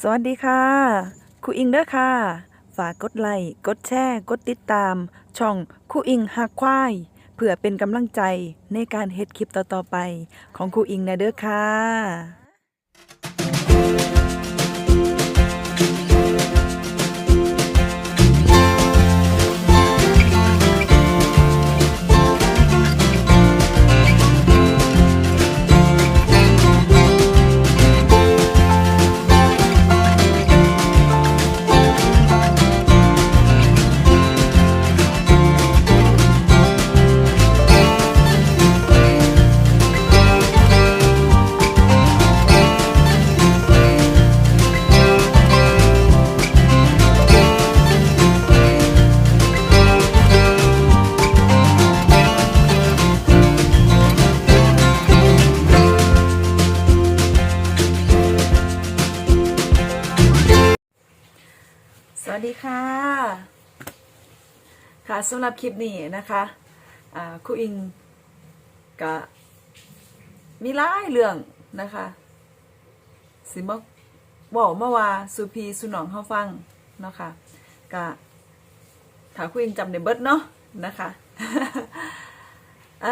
สวัสดีค่ะครูอิงเด้อค่ะ ฝากกดไลค์กดแชร์ กดติดตาม ช่องครูอิงหักควาย เพื่อเป็นกำลังใจในการเฮ็ดคลิปต่อๆไป ของครูอิงนะเด้อค่ะ ค่ะสำหรับคลิปนี้นะคะครูอิงกะมีหลายเรื่องนะคะสิมาบอกมาว่าสุพีสุนองเฮาฟังเนาะค่ะกะถ้าครูอิงจำได้เบิดเนาะนะคะอ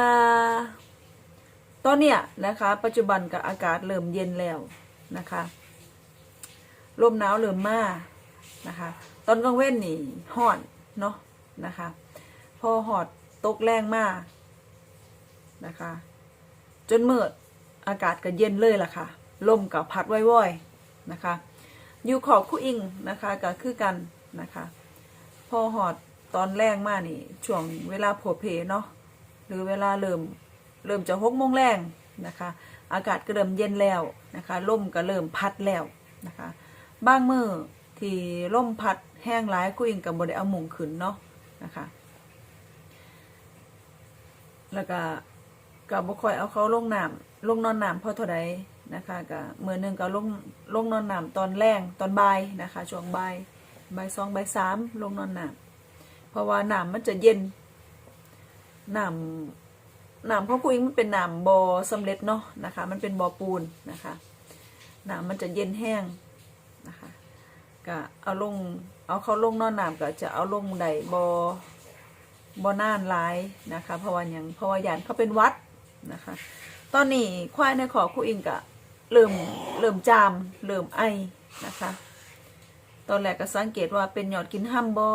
ตอนเนี้ยนะคะ ปัจจุบันกับอากาศเริ่มเย็นแล้วนะคะลมหนาวเริ่มมานะคะ ตอนกลางเว้นนี่ห่อนเนาะ นะคะ พอหอดตกแรงมากนะคะ จนมืดอากาศก็เย็นเลยล่ะค่ะลมกับพัดว่อยๆนะคะ อยู่ขอบคู่อิงนะคะก็คือกันนะคะ พอหอดตอนแรงมากนี่ช่วงเวลาโผเพเนาะหรือเวลาเริ่มเริ่มจะหกโมงแรงนะคะ อากาศก็เริ่มเย็นแล้วนะคะลมก็เริ่มพัดแล้วนะคะบางมือที่ลมพัดแห้งร้ายกูอิงกับบได้เอามุงขึ้นเนาะ นะคะ แล้วก็กับบ่ค่อยเอาเขาลงน้ำลงนอนน้ำเพราะเท่าใดนะคะก็มือหนึ่งก็ลงลงนอนน้ำตอนแรงตอนบ่ายนะคะช่วงบ่ายบ่ายสองบ่ายสามลงนอนน้ำเพราะว่าน้ำมันจะเย็นน้ำน้ำของกูอิงมันเป็นน้ำบอสำเร็จเนาะนะคะ มันเป็นบอปูนนะคะน้ำมันจะเย็นแห้ง ก็เอาลง เอาเขาลงนอนน้ำก็จะเอาลงใดบอบอนานหลายนะคะ เพราะว่าอย่างเพราะว่าหยานเขาเป็นวัดนะคะ ตอนนี้ควายในขอครูอิงกะเริ่มเริ่มจามเริ่มไอนะคะ ตอนแรกก็สังเกตว่าเป็นหยอดกินห้ามบอ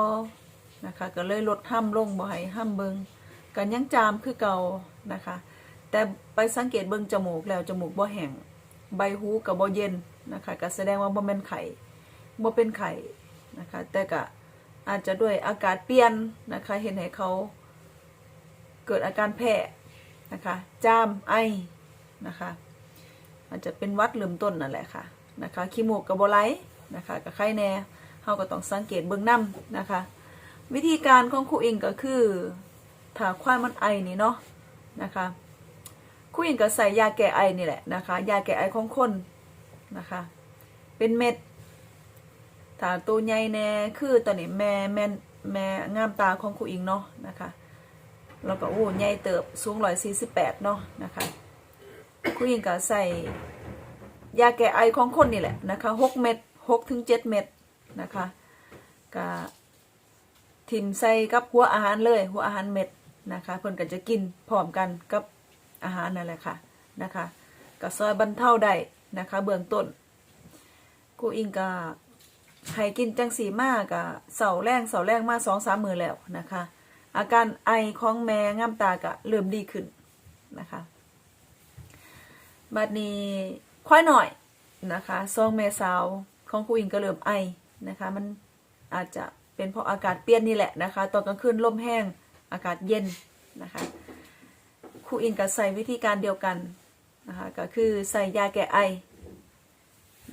นะคะ ก็เลยลดห้ามลงบ่ให้ห้ามเบิงกันยังจามคือเก่านะคะ แต่ไปสังเกตเบิงจมูกแล้วจมูกบ่แห้งใบหูกับบ่เย็นนะคะก็แสดงว่าบ่แม่นไข่ บ่เป็นไข่นะคะ แต่ก็อาจจะด้วยอากาศเปลี่ยนนะคะ เห็นให้เขาเกิดอาการแพ้นะคะ จามไอนะคะ อาจจะเป็นวัดเริ่มต้นนั่นแหละค่ะนะคะขี้มูกกับบไลนะคะกับไข้แน่เขาก็ต้องสังเกตเบื้องน้ำนะคะ วิธีการของครูอิงก็คือถ้าควายมันไอนี่เนาะนะคะครูอิงก็ใส่ยาแก้ไอนี่แหละนะคะ ยาแก้ไอของคนนะคะ เป็นเม็ด ถ้าตัวใหญ่แน่คือตอนนี้แม่แม่แม่งามตาของครูอิงเนาะนะคะแล้วก็โอ้ใหญ่เติบสูงร้อยสี่สิบแปดเนาะนะคะครูอิงก็ใส่ยาแก้ไอของคนนี่แหละนะคะหกเม็ดหกถึงเจ็ดเม็ดนะคะก็ทิมใส่กับหัวอาหารเลย หัวอาหารเม็ดนะคะเพิ่นก็จะกินพร้อมกันกับอาหารนั่นแหละค่ะนะคะก็ซอยบรรเทาได้นะคะ เบื้องต้นครูอิงก็ ให้กินจังสีมากอะเสาแรงเสาแรงมาสองสามมือแล้วนะคะ อาการไอของแม่ง่ามตากะเริ่มดีขึ้นนะคะบัดนี้ค่อยหน่อยนะคะซองแม่สาวของครูอิงก็เริ่มไอนะคะ มันอาจจะเป็นเพราะอากาศเปลี่ยนนี่แหละนะคะ ตอนกลางคืนลมแห้งอากาศเย็นนะคะครูอิงก็ใส่วิธีการเดียวกันนะคะก็คือใส่ยาแก้ไอ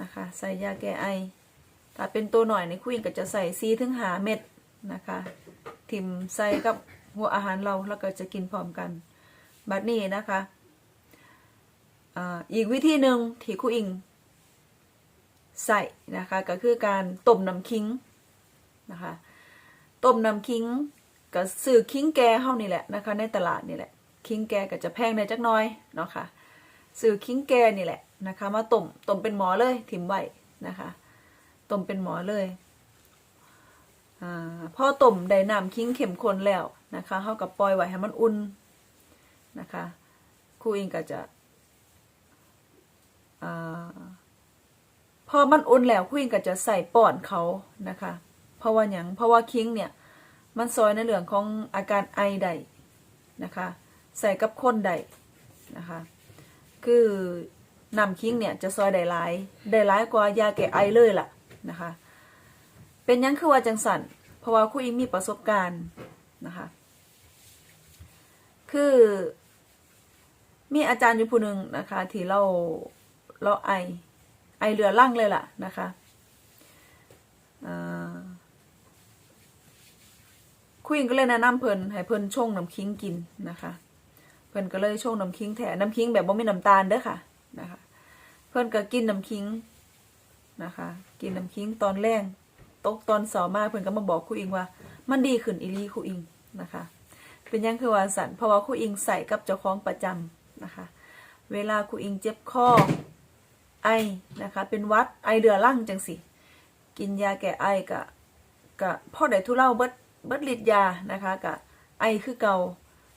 นะคะ ใส่ยาแก้ไอ ถ้าเป็นตัวหน่อยในคุยก็จะใส่ซีถึงหาเม็ดนะคะ ทิมใส่กับหัวอาหารเราแล้วก็จะกินพร้อมกัน บัดนี้นะคะอ่าอีกวิธีหนึ่งที่ครูอิงใส่นะคะก็คือการต้มน้ำคิงนะคะต้มน้ำคิงก็ซื้อคิงแกเฮานี่แหละนะคะในตลาดนี่แหละคิงแกก็จะแพงในจักน้อยเนาะค่ะซื้อคิงแกนี่แหละนะคะ มาต้มต้มเป็นหมอเลยทิมไว้นะคะ ต้มเป็นหมอเลยอ่าพอต้มได้น้ำคิงเข้มข้นแล้วนะคะเฮากับปล่อยไว้ให้มันอุ่นนะคะครูอิงก็จะอพอมันอุ่นแล้วครูอิงก็จะใส่ป้อนเขานะคะ เพราะว่าหยังเพราะว่าคิงเนี่ย มันซอยในเรื่องของอาการไอได้นะคะ ใส่กับคนได้นะคะ คือนำคิงเนี่ยจะซอยได้หลายได้หลายกว่ายาแก้ไอเลยล่ะ นะคะ เป็นยังคือว่าจังสันเพราะว่าครูอิงมีประสบการณ์นะคะคือมีอาจารย์อยู่ผู้หนึ่งนะคะ ที่เราเราไอไอเรือล่างเลยล่ะนะคะควีนก็เลยแนะนำเพิ่นให้เพิ่นชงน้ำคิงกินนะคะ เพิ่นก็เลยชงน้ำคิงแถน้ำคิงแบบบ่มีน้ำตาลเด้อค่ะนะคะ เพิ่นก็กินน้ำคิงนะคะ กินน้ำคิงตอนแรกตกตอนสอมาเพิ่อนก็มาบอกครูอิงว่า มันดีขึ้นอีลีครูอิงนะคะ เป็นยังคือว่าสันเพราะว่าครูอิงใส่กับเจ้าของประจำนะคะ เวลาครูอิงเจ็บคอไอนะคะ เป็นวัดไอเดือรั่งจังสิกินยาแก้ไอกะกะพ่อได้ทุเลาเบิดเบิดฤทธิ์ยานะคะกะไอคือเก่า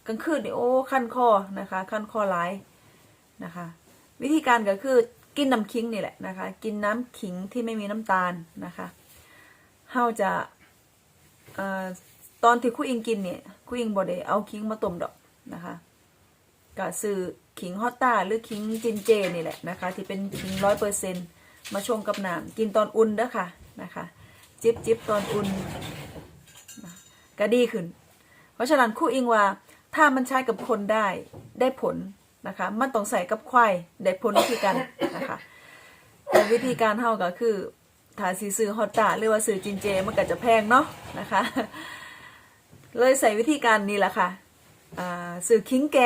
กลางคืนนี่โอ้คันคอนะคะคันคอหลายนะคะ วิธีการก็คือ กินน้ำขิงนี่แหละนะคะ กินน้ำขิงที่ไม่มีน้ำตาลนะคะเฮาจะอตอนที่ครูอิงกินเนี่ยครูอิงบ่ได้เอาขิงมาต้มดอกนะคะก็ซื้อขิงฮอตตาหรือขิงจินเจนี่แหละนะคะ ที่เป็นขิงร้อยเปอร์เซ็นมาชงกับน้ำกินตอนอุ่นเด้อค่ะนะคะ จิบจิบตอนอุ่นก็ดีขึ้น เพราะฉะนั้นคู่อิงว่าถ้ามันใช้กับคนได้ได้ผล นะคะ มันต้องใส่กับควายได้ผลคือกันนะคะแต่วิธีการเท่าก็คือถ้าสีซื้อฮอตตาหรือว่าซื้อจินเจมันก็จะแพงเนาะนะคะ เลยใส่วิธีการนี้แหละค่ะอ่าซื้อคิงแก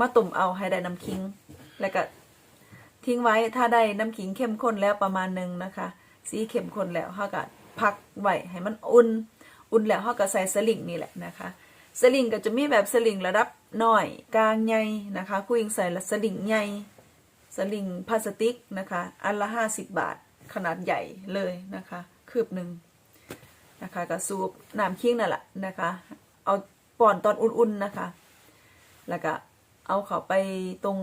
มาตุ่มเอาให้ได้น้ำคิง แล้วก็ทิ้งไว้ถ้าได้น้ำขิงเข้มข้นแล้วประมาณหนึ่งนะคะ สีเข้มข้นแล้วเขาก็พักไว้ให้มันอุ่น อุ่นแล้วเขาก็ใส่สลิงนี่แหละนะคะ สลิงก็จะมีแบบสลิงระดับน้อยกลางใหญ่นะคะคุยงใส่ละสลิงใหญ่สลิงพลาสติกนะคะ อันละห้าสิบบาทขนาดใหญ่เลยนะคะคืบหนึ่งนะคะก็สูบน้ำคิงนั่นแหละนะคะ เอาป่อนตอนอุ่นๆนะคะ แล้วก็เอาเขาไปตรง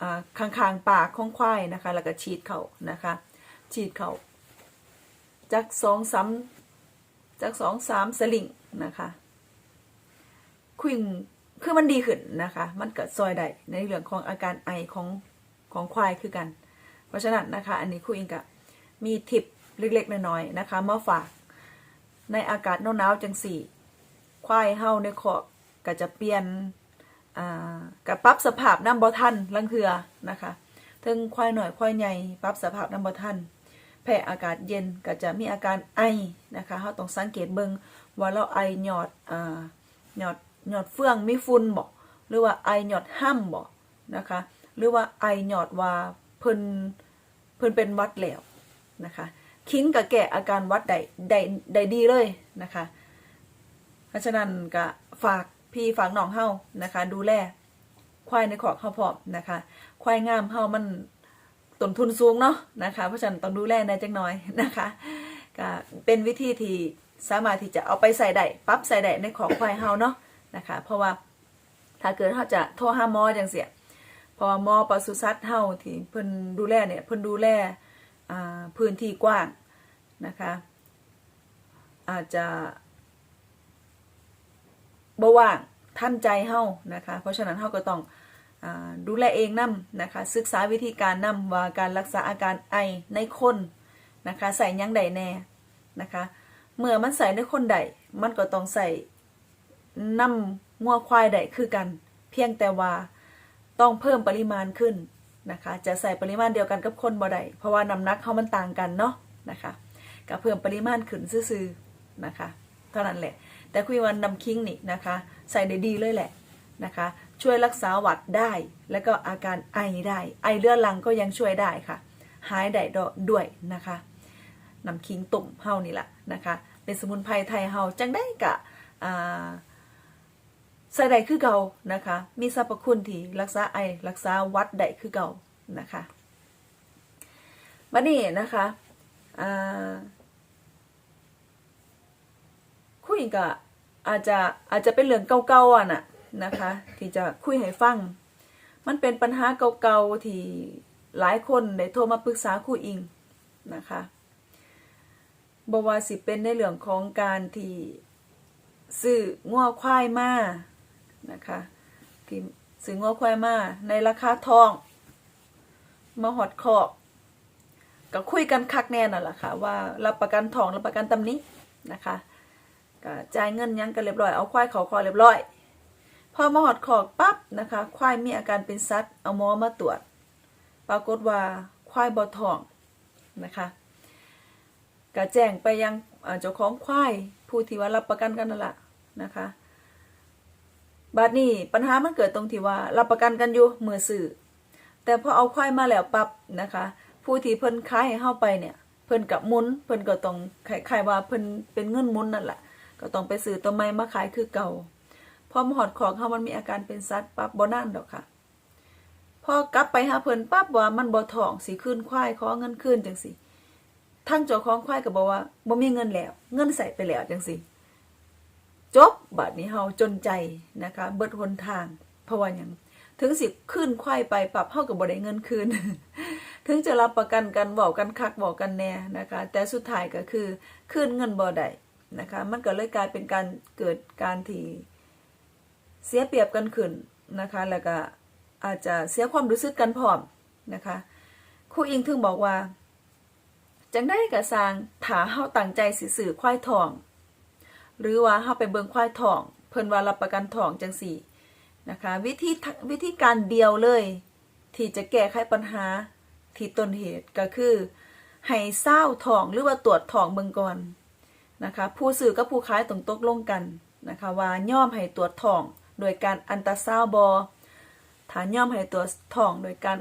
อ่าข้างๆปากของควายนะคะ แล้วก็ฉีดเขานะคะ ฉีดเขาจากสองสามจากสองสามสลิงนะคะ คุยงคือมันดีขึ้นนะคะ มันเกิดซอยได้ในเรื่องของอาการไอของของควายคือกัน เพราะฉะนั้นนะคะ อันนี้คุยอิงกะมีทิปเล็กๆน้อยๆนะคะมาฝากในอากาศหนาวๆจังสี่ ควายเฮาในคอกก็จะเปลี่ยนอ่ากับปรับสภาพน้ำบ่ทันลังเทือนะคะถึงควายหน่อยควายใหญ่ปรับสภาพน้ำบ่ทันแพ้อากาศเย็นก็จะมีอาการไอนะคะเราต้องสังเกตเบิงว่าเราไอหยอดอ่าหยอด หยอดเฟื่องมีฝุ่นบ่หรือว่าไอหยอดห้ำบ่นะคะ หรือว่าไอหยอดว่าเพิ่นเพิ่นเป็นวัดแล้วนะคะคิงกับแก่อาการวัดได้ได้ได้ดีเลยนะคะ เพราะฉะนั้นก็ฝากพี่ฝากน้องเฮานะคะ ดูแลควายในขอกเฮาพร้อมนะคะ ควายงามเฮามันต้นทุนสูงเนาะนะคะ เพราะฉะนั้นต้องดูแลในจักหน่อยนะคะก็เป็นวิธีที่สามารถที่จะเอาไปใส่ได้ปรับใส่ได้ในของควายเฮาเนาะ นะคะ เพราะว่าถ้าเกิดเขาจะโทรหาหมอจังเสียพราะว่าหมอปศุสัตว์เฮาที่เพิ่นดูแลเนี่ยเพิ่นดูแลพื้นที่กว้างนะคะ อาจจะบ่ว่างท่านใจเฮานะคะ เพราะฉะนั้นเฮาก็ต้องอดูแลเองนํนะคะ ศึกษาวิธีการนํว่าการรักษาอาการไอในคนนะคะ ใส่ยังใดแน่นะคะ เมื่อมันใส่ในคนใดมันก็ต้องใส่ น้ำงัวควายใดคือกัน เพียงแต่ว่าต้องเพิ่มปริมาณขึ้นนะคะ จะใส่ปริมาณเดียวกันกับคนบ่ได้เพราะว่าน้ำหนักเขามันต่างกันเนาะนะคะก็เพิ่มปริมาณขึ้นซื่อๆนะคะ เท่านั้นแหละ แต่คุยวันนำคิงนี่นะคะ ใส่ได้ดีเลยแหละนะคะ ช่วยรักษาหวัดได้ แล้วก็อาการไอได้ ไอเลือดลังก็ยังช่วยได้ค่ะ หายได้ด้วยนะคะนำคิงตุ่มเฮานี่แหละนะคะ เป็นสมุนไพรไทยเฮาจังได้กะอ่า ใส่ได้คือเก่านะคะ มีสรรพคุณที่รักษาไอรักษาวัดได้คือเก่านะคะบัดนี้นะคะคุยก็อาจจะอาจจะเป็นเรื่องเก่าๆอะน่ะนะคะ ที่จะคุยให้ฟัง มันเป็นปัญหาเก่าๆที่หลายคนได้โทรมาปรึกษาครูอิงนะคะบว่าสิเป็นในเรื่องของการที่ซื้อง้อควายมา นะคะที่ซื้อง้อควายมาในราคาทอง มาหอดคอกก็คุยกันคักแน่น่ะล่ะค่ะ ว่ารับประกันทองรับประกันตำนี้นะคะก็จ่ายเงินยังกันเรียบร้อยเอาควายเขาคอเรียบร้อยพอมาหอดคอกปั๊บนะคะ ควายมีอาการเป็นซัดเอาหมอมาตรวจ ปรากฏว่าควายบอทองนะคะก็แจ้งไปยังเจ้าของควายผู้ที่ว่ารับประกันกันนั่นแหละนะคะ บัดนี้ปัญหามันเกิดตรงที่ว่ารับประกันกันอยู่มือสื่อแต่พอเอาควายมาแล้วปั๊บนะคะ ผู้ที่เพิ่นขายให้เฮาไปเนี่ย เพิ่นกับมุนเพิ่นก็ต้องขายว่าเพิ่นเป็นเงินมุนนั่นแหละก็ต้องไปซื้อตัวใหม่มาขายคือเก่าพอมาหอดของเฮามันมีอาการเป็นซัดปั๊บบ่นานดอกค่ะพอกลับไปหาเพิ่นปั๊บว่ามันบ่ทองสิคืนควายขอเงินคืนจังสิทั้งเจ้าของควายก็บอกว่าบ่มีเงินแล้ว เงินใส่ไปแล้วจังสิ จบบัดนี้เฮาจนใจนะคะ เบิดหนทางเพราะว่าหยังถึงสิคืนควายไปปรับเฮาก็บ่ได้เงินคืน ถึงจะรับประกันกันบอกกันคักบอกกันแน่นะคะ แต่สุดท้ายก็คือคืนเงินบ่ได้นะคะ มันก็เลยกลายเป็นการเกิดการที่เสียเปรียบกันขึ้นนะคะ แล้วก็อาจจะเสียความรู้สึกกันพร้อมนะคะครูอิงถึงบอกว่าจังได้กระสางถาเฮาตั้งใจสิสื่อควายทอง หรือว่าเฮาไปเบิงควายทอง เพิ่นว่ารับประกันทองจังสี่นะคะ วิธีวิธีการเดียวเลย ที่จะแก้ไขปัญหาที่ต้นเหตุก็คือให้เศร้าทองหรือว่าตรวจทองเบิงก่อนนะคะผู้ซื้อกับผู้ขายต้องตกลงกันนะคะว่าย่อมให้ตรวจทองโดยการอันตราซาวบอฐานย่อมให้ตัวจทองโดยการ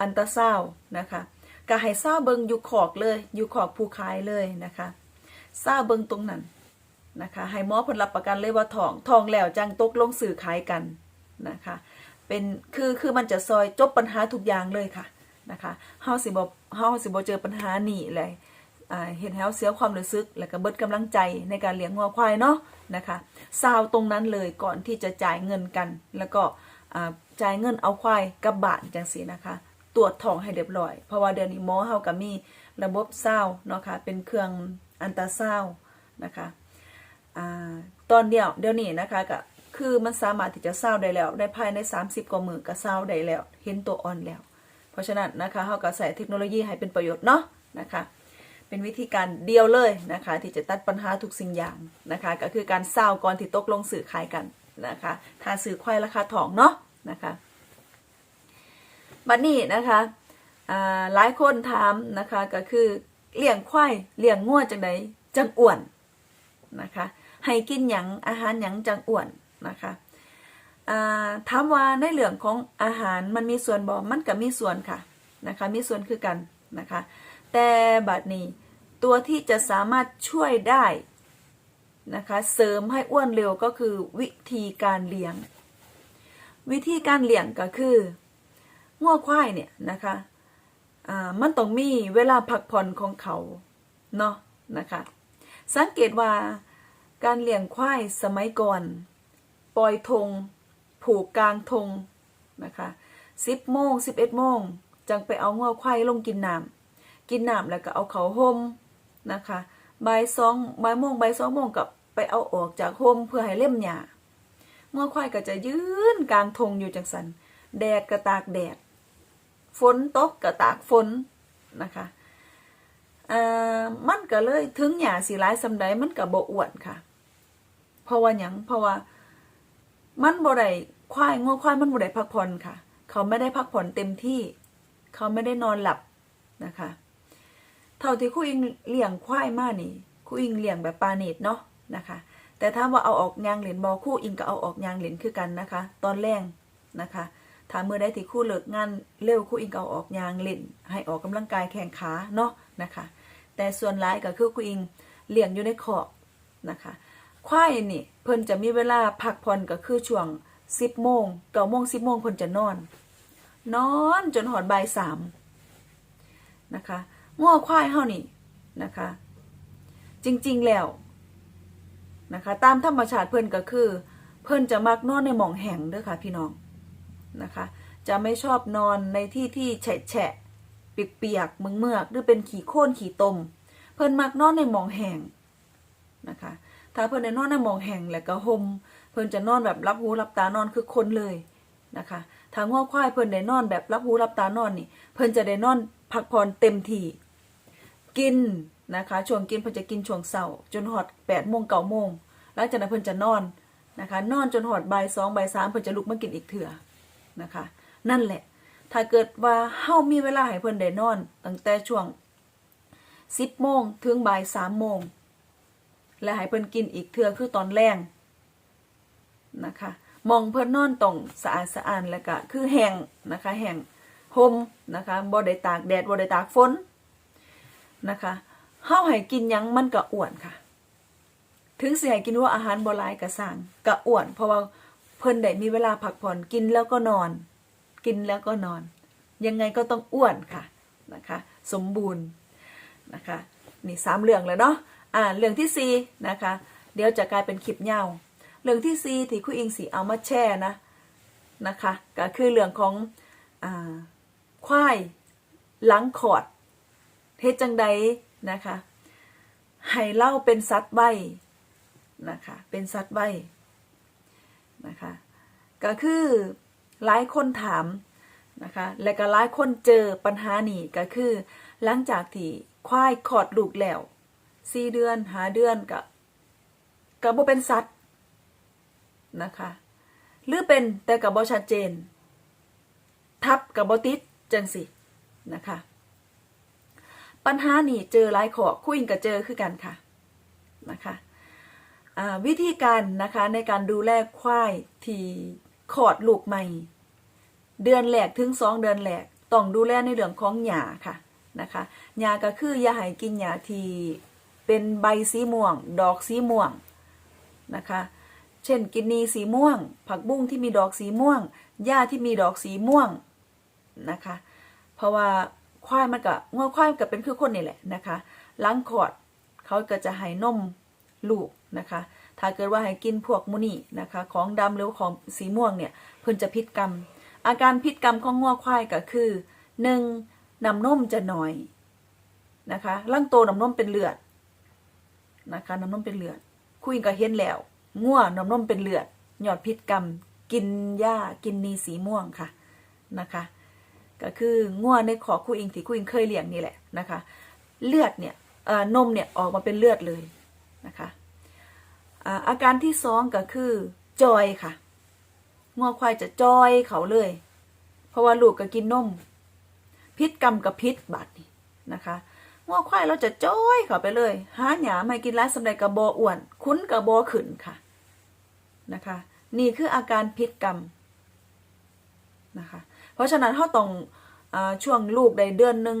อันตราซาวนะคะก็ให้ซาวเบิงอยู่ขอกเลยอยู่ขอกผู้ขายเลยนะคะซาวเบิงตรงนั้น นะคะให้หมอผลรับประกันเลยว่าทองทองแล้วจังตกลงสื่อขายกันนะคะ เป็นคือคือมันจะซอยจบปัญหาทุกอย่างเลยค่ะนะคะเฮาสิบ่เฮาสิบ่เจอปัญหาหนี่เลยเห็นแล้วเสียความรู้สึก แล้วก็เบิดกำลังใจในการเลี้ยงงัวควายเนาะนะคะซาวตรงนั้นเลยก่อนที่จะจ่ายเงินกัน แล้วก็จ่ายเงินเอาควายกับบานจังสีนะคะ ตรวจท้องให้เรียบร้อย เพราะว่าเดี๋ยวนี้หมอเฮาก็มีระบบซาวเนาะค่ะเป็นเครื่องอันตราซาวนะคะ ตอนเดียวเดี๋ยวนี้นะคะก็คือมันสามารถที่จะซาได้แล้วในภายใน 30 กว่ามือก็ซาได้แล้ว เห็นตัวอ่อนแล้ว เพราะฉะนั้นนะคะเฮาก็ใส่เทคโนโลยีให้เป็นประโยชน์เนาะนะคะ เป็นวิธีการเดียวเลยนะคะ ที่จะตัดปัญหาทุกสิ่งอย่างนะคะ ก็คือการเศร้าก่อนที่ตกลงสื่อขายกันนะคะถ้าสื่อควายราคาทองเนาะนะคะบัดนี้นะคะหลายคนถามนะคะก็คือเลี้ยงควายเลี้ยงงัวจังไดจังอ้วนนะคะ ให้กินหยังอาหารหยังจังอ้วนนะคะถามว่าในเรื่องของอาหารมันมีส่วนบ่มันก็มีส่วนค่ะนะคะมีส่วนคือกันนะคะแต่บัดนี้ตัวที่จะสามารถช่วยได้นะคะเสริมให้อ้วนเร็วก็คือวิธีการเลี้ยง วิธีการเลี้ยงก็คืองัวควายเนี่ยนะคะมันต้องมีเวลาพักผ่อนของเขาเนาะนะคะสังเกตว่า การเลี้ยงควายสมัยก่อน ปล่อยธงผูกกลางธงนะคะ10โมง11โมงจังไปเอางัวควายลงกินน้ำกินน้ำแล้วก็เอาเขาห่มนะคะบ่ายสองบ่ายโมงบ่ายสองโมงกับไปเอาออกจากห่มเพื่อให้เล่มหญ้าเมื่อควายก็จะยืนกลางทงอยู่จังสันแดดก็ตากแดด ฝนตกก็ตากฝนนะคะมันก็เลยถึงหญ้าสีร้ายสำใดมันก็บ่อ้วนค่ะ เพราะว่าหยังเพราะว่า มันบ่ได้ควายงัวควายมันบ่ได้พักผ่อนค่ะ เขาไม่ได้พักผ่อนเต็มที่ เขาไม่ได้นอนหลับนะคะ เท่าที่ครูอิงเลี้ยงควายมานี่ครูอิงเลี้ยงแบบปาเนตเนาะนะคะ แต่ถ้าว่าเอาออกยางเหรียญบอครูอิงก็เอาออกยางเหรียญคือกันนะคะ ตอนแรกนะคะถ้าเมื่อได้ที่คู่เลิกงานเร็วครูอิงก็เอาออกยางเหรียญให้ออกกำลังกายแข่งขาเนาะนะคะ แต่ส่วนร้ายก็คือครูอิงเลี้ยงอยู่ในขอบนะคะ ควายนี่ เพิ่นจะมีเวลาพักผ่อนก็คือช่วง10โมง9โมง10โมงเพิ่นจะนอน นอนจนหอดบ่ายสามนะคะงัวควายเฮานี่นะคะ จริงๆแล้วนะคะ ตามธรรมชาติเพิ่นก็คือ เพิ่นจะมักนอนในหม่องแห่งเด้อค่ะพี่น้องนะคะ จะไม่ชอบนอนในที่ที่แฉะแฉะเปียกๆเมืองเมือกๆหรือเป็นขี้โคลนขี้ตม เพิ่นมักนอนในหม่องแห่งนะคะ ถ้าเพิ่นได้นอนในหมองแห่งแล้วก็ห่มเพิ่นจะนอนแบบรับหูรับตานอนคือคนเลยนะคะถ้าง้อควายเพิ่นได้นอนแบบรับหูรับตานอนนี่เพิ่นจะได้นอนพักผ่อนเต็มที่กินนะคะช่วงกินเพิ่นจะกินช่วงเช้าจนหอดแปดโมงเก้าโมงหลังจากนั้นเพิ่นจะนอนนะคะนอนจนหอดบ่ายสองบ่ายสามเพิ่นจะลุกมากินอีกเถื่อนะคะ นั่นแหละ ถ้าเกิดว่าเฮามีเวลาให้เพิ่นได้นอน ตั้งแต่ช่วงสิบโมงถึงบ่ายสามโมง และให้เพิ่นกินอีกเทื่อคือตอนแรงนะคะมองเพิ่นนอนตรงสะอาดสะอาดแล้วก็คือแห้งนะคะแห้งห่มนะคะบ่ได้ตากแดดบ่ได้ตากฝนนะคะเฮาให้กินหยังมันก็อ้วนค่ะ ถึงสิให้กินว่าอาหารบ่หลายก็สร้างก็อ้วน เพราะว่าเพิ่นได้มีเวลาพักผ่อนกินแล้วก็นอน กินแล้วก็นอน ยังไงก็ต้องอ้วนค่ะนะคะ สมบูรณ์นะคะนี่สามเรื่องเลยเนาะ อ่าเรื่องที่สี่นะคะ เดี๋ยวจะกลายเป็นคลิปยาเรื่องที่สี่ที่คุยอิงสีเอามาแช่นะนะคะก็คือเรื่องของอ่าควายหลังขอดเฮ็ดจังใดนะคะให้เล่าเป็นสัตว์ใบนะคะเป็นสัตว์ใบนะคะก็คือหลายคนถามนะคะและก็หลายคนเจอปัญหานี้ก็คือ หลังจากที่ควายขอดลูกแล้ว สี่เดือนหาเดือนกับกับบ่เป็นสัตว์นะคะ หรือเป็นแต่กับบ่ชัดเจน ทับกับบ่ติดจังสินะคะ ปัญหานี่เจอหลายขอคุยกับเจอคือกันค่ะนะคะวิธีการนะคะในการดูแลควายที่ขอดลูกใหม่ เดือนแรกถึงสองเดือนแรกต้องดูแลในเรื่องของหญ้าค่ะนะคะหญ้าก็คือยาให้กินหญ้าที่ เป็นใบสีม่วง ดอกสีม่วงนะคะ เช่นกินนีสีม่วง ผักบุ้งที่มีดอกสีม่วง หญ้าที่มีดอกสีม่วงนะคะ เพราะว่าควายมันก็งอควายมันก็เป็นคือคนนี่แหละนะคะล้างขอดเขาก็จะให้นมลูกนะคะ ถ้าเกิดว่าให้กินพวกมูนี่นะคะ ของดำหรือของสีม่วงเนี่ยเพิ่นจะพิษกรรม อาการพิษกรรมของงัวควายก็คือหนึ่งน้ำนมจะน้อยนะคะร่างโตน้ำนมเป็นเลือด นะคะน้ำนมเป็นเลือด คุยก็เห็นแล้วงัวน้ำนมเป็นเลือด หยอดพิษกรรม กินหญ้ากินนีสีม่วงค่ะนะคะ ก็คืองัวในขอคุยอิงที่คุยอิงเคยเลี้ยงนี่แหละนะคะ เลือดเนี่ยนมเนี่ยออกมาเป็นเลือดเลยนะคะอาอาการที่สองก็คือจอยค่ะงัวควายจะจอยเขาเลย เพราะว่าลูกก็กินนมพิษกรรมกับพิษบาดนี่นะคะ งัวควายเราจะจอยเขาไปเลย หาหยาไม่กินร้ายสำเร็จกับบอ้วน คุ้นกับบขึ้นค่ะนะคะ นี่คืออาการพิษกรรมนะคะเพราะฉะนั้นเขาต้องอช่วงลูกได้เดือนหนึ่ง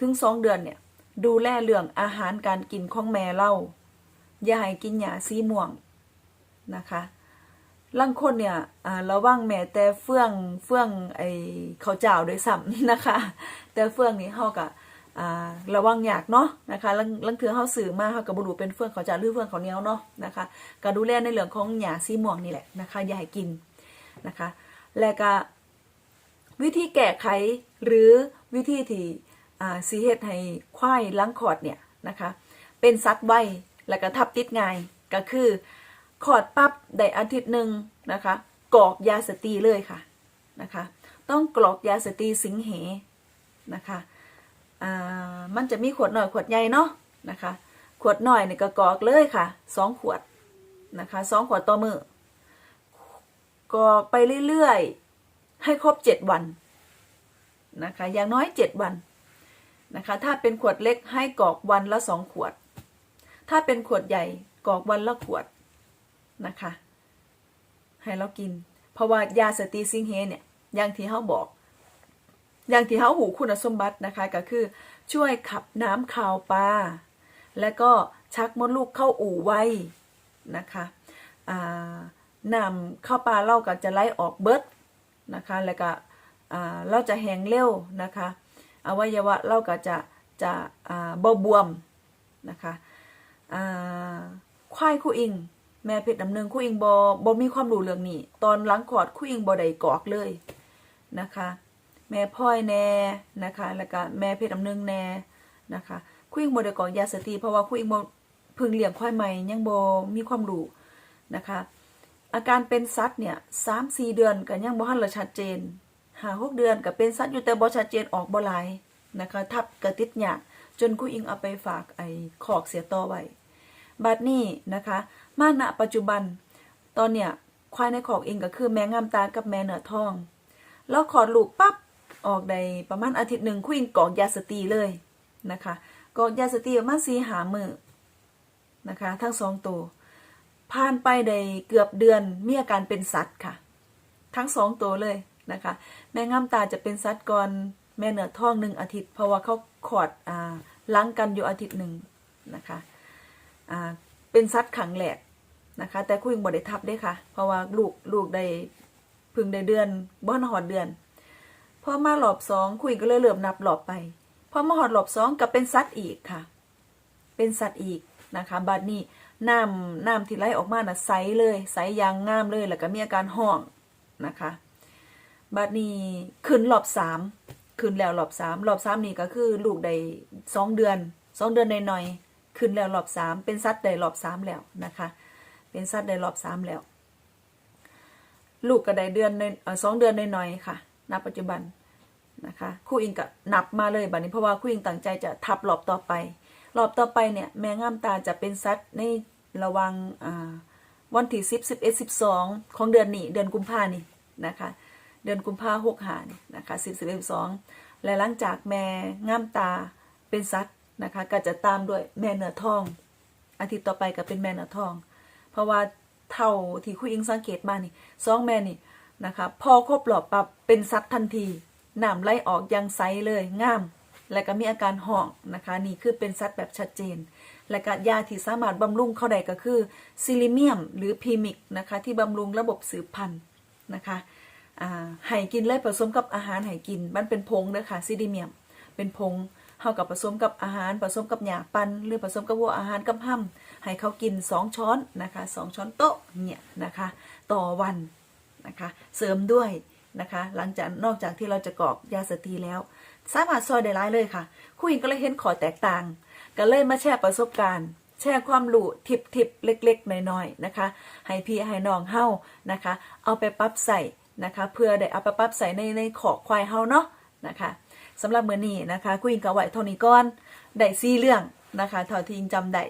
ถึงสองเดือนเนี่ย ดูแลเรื่องอาหารการกินของแม่เราอย่าให้กินหยาสีม่วงนะคะลังคนเนี่ยระวังแม้แต่เฟื่องเฟื่องไอเขาเจ้าด้วยซ้ำนะคะ แต่เฟื่องนี่เฮาก็อ่า ระวังยากเนาะนะคะลังลังเถือเฮาซื้อมาเฮาก็บ่รู้เป็นเฟื่องเขาจ้าหรือเฟื่องเขาเหนียวเนาะนะคะก็ดูแลในเรื่องของหญ้าสีม่วงนี่แหละนะคะอย่าให้กินนะคะ และก็วิธีแก้ไขหรือวิธีที่อ่าสิเฮ็ดให้ควายล้างขอดเนี่ยนะคะ เป็นสัตว์ไวแล้วก็ทับติดง่ายก็คือขอดปั๊บได้อาทิตย์หนึ่งนะคะกรอกยาสตีเลยค่ะนะคะ ต้องกรอกยาสตีสิงเหนะคะ มันจะมีขวดหน่อยขวดใหญ่เนาะนะคะ ขวดหน่อยเนี่ยก็กรอกเลยค่ะสองขวดนะคะสองขวดต่อมือกรอกไปเรื่อยๆ ให้ครบเจ็ดวันนะคะอย่างน้อยเจ็ดวันนะคะถ้าเป็นขวดเล็กให้กรอกวันละสองขวด ถ้าเป็นขวดใหญ่กรอกวันละขวดนะคะให้เรากิน เพราะว่ายาสตีซิงเฮเนี่ยอย่างที่เขาบอก อย่างที่เขาหูคุณสมบัตินะคะก็คือ ช่วยขับน้ำคาวปลาและก็ชักมดลูกเข้าอู่ไว้นะคะอ่าน้ำเข้าปลาเราก็จะไล่ออกเบิดนะคะแล้วก็เราจะแห้งเร็วนะคะอวัยวะเราก็จะจะบ่บวมนะคะควายคู่อิง แม่เพชรดำเนินคู่อิงบ่บ่มีความรู้เรื่องนี้ ตอนหลังคลอดคู่อิงบ่ได้กอกเลยนะคะ แม่พ่อยแน่นะคะ แล้วก็แม่เพชรดำนินแน่นะคะคู่อิงบ่ได้กอยาสตีเพราะว่าคู่อิงบ่เพิ่งเลี้ยงควายใหม่ยังบมีความรู้นะคะ อาการเป็นสัตว์เนี่ยสามสี่เดือนก็ยังบ่ทันละชัดเจนหาหกเดือนก็เป็นสัตว์อยู่แต่บ่ชัดเจนออกบ่หลายนะคะ ทับกระติดหยากจนคู่อิงเอาไปฝากไอ้ขอกเสียต่อไว้บัดนี้นะคะมาณปัจจุบัน ตอนเนี้ยควายในขอกเองก็คือแม่งามตากับแม่เหนือทอง แล้วขอดลูกปั๊บ ออกได้ประมาณอาทิตย์หนึ่งคุยงกอกยาสตีเลยนะคะกอกยาสตีประมาณสีหามือนะคะ ทั้งสองตัวผ่านไปได้เกือบเดือนมีอาการเป็นสัตว์ค่ะ ทั้งสองตัวเลยนะคะ แม่งามตาจะเป็นสัตว์ก่อนแม่เหนือท้องหนึ่งอาทิตย์ เพราะว่าเขาขอดอ่าล้างกันอยู่อาทิตย์หนึ่งนะคะอ่าเป็นสัตว์ขังแหลกนะคะ แต่คุยงบ่ได้ทับได้ค่ะ เพราะว่าลูกลูกได้พึ่งได้เดือนบ่นหอดเดือน พอมาหลอบสองคุยก็เลยเริ่มนับหลอบไปพอมาหอดหลอบสองก็เป็นสัตว์อีกค่ะ เป็นสัตว์อีกนะคะบัดนี้น้ำน้ำที่ไหลออกมาน่ะใสเลยใสยางงามเลยแล้วก็มีอาการห้องนะคะบัดนี้ขึ้นรอบสามขึ้นแล้วรอบสามรอบสามนี่ก็คือลูกได้สองเดือนสองเดือนหน่อยๆขึ้นแล้วรอบสามเป็นสัตว์ได้รอบสามแล้วนะคะ เป็นสัตว์ได้รอบสามแล้ว ลูกก็ได้เดือนในสองเดือนหน่อยๆค่ะ ณปัจจุบันนะคะคู่อิงก็นับมาเลยบัดนี้เพราะว่าคู่อิงตั้งใจจะทับรอบต่อไปรอบต่อไปเนี่ยแม่งามตาจะเป็นสัตว์ในระวังวันที่สิบสิบเอ็ดสิบสองของเดือนนี้เดือนกุมภานี่นะคะเดือนกุมภาหกหานี่นะคะสิบสิบเอ็ดสิบสองและหลังจากแม่ง่ามตาเป็นสัตว์นะคะก็จะตามด้วยแม่เนื้อทอง อาทิตย์ต่อไปก็เป็นแม่เนื้อทอง เพราะว่าเท่าที่คุยอิงสังเกตมานี่สองแม่นี่ นะคะ พอครบรอบปับเป็นสัตว์ทันทีน้ำไหลออกยังใสเลยงาม และก็มีอาการห่องนะคะ นี่คือเป็นสัตว์แบบชัดเจน และก็ยาที่สามารถบำรุงเข้าได้ก็คือซิลิเมียมหรือพีมิกนะคะ ที่บำรุงระบบสืบพันธุ์นะคะให้กินเลยผสมกับอาหารให้กิน มันเป็นผงเด้อค่ะซิดิเมียม เป็นผงเฮากับผสมกับอาหารผสมกับหญ้าปันหรือผสมกับวัวอาหารกับห้ำให้เขากิน 2 ช้อนนะคะ 2 ช้อนโต๊ะเนี่ยนะคะ ต่อวัน นะคะ เสริมด้วยนะคะ หลังจากนอกจากที่เราจะกรอกยาสตรีแล้ว สามารถซอยได้หลายเลยค่ะคุยก็เลยเห็นขอแตกต่าง ก็เลยมาแชร์ประสบการณ์ แชร์ความรู้ทิปทิปเล็กๆน้อยๆนะคะ ให้พี่ให้น้องเฮานะคะ เอาไปปรับใส่นะคะ เพื่อได้เอาไปปรับใส่ในในขอควายเฮาเนาะนะคะสำหรับมือนี้นะคะคุยกับไหวเท่านี้ก่อนได้ซี่เรื่องนะคะเท่าที่ยิงจำได้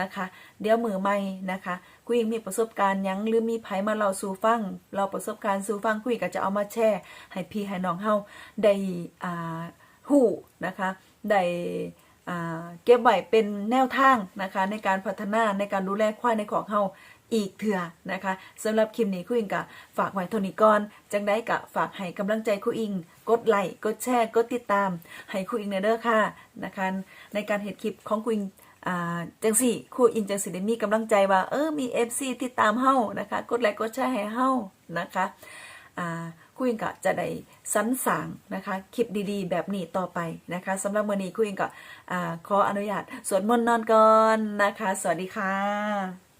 นะคะ เดี๋ยวมือใหม่นะคะ คุยมีประสบการณ์ยังหรือมีไผมาเล่าสู่ฟังเราประสบการณ์สู่ฟังคุยก็จะเอามาแชร์ให้พี่ให้น้องเฮาได้อ่าฮู้นะคะได้อ่าเก็บไว้เป็นแนวทางนะคะในการพัฒนาในการดูแลควายในของเฮาอีกเถื่อนะคะสำหรับคลิปนี้ครูอิงกะฝากไว้เท่านี้ก่อนจังได้กะฝากให้กำลังใจครูอิง กดไลค์กดแชร์กดติดตาม ให้ครูอิงเนเด้อค่ะนะคะในการเห็นคลิปของครูอิง อ่าจังสี่ครูอิงจังสิได้มีกำลังใจว่า เออมีเอฟซีที่ตามเฮานะคะกดไลค์กดแชร์ให้เฮานะคะอ่าคุยงก็จะได้สรรสางนะคะคลิปดีๆ แบบนี้ต่อไปนะคะสำหรับวันนี้คุยงก็อ่าขออนุญาตสวดมนต์นอนก่อนนะคะ สวัสดีค่ะ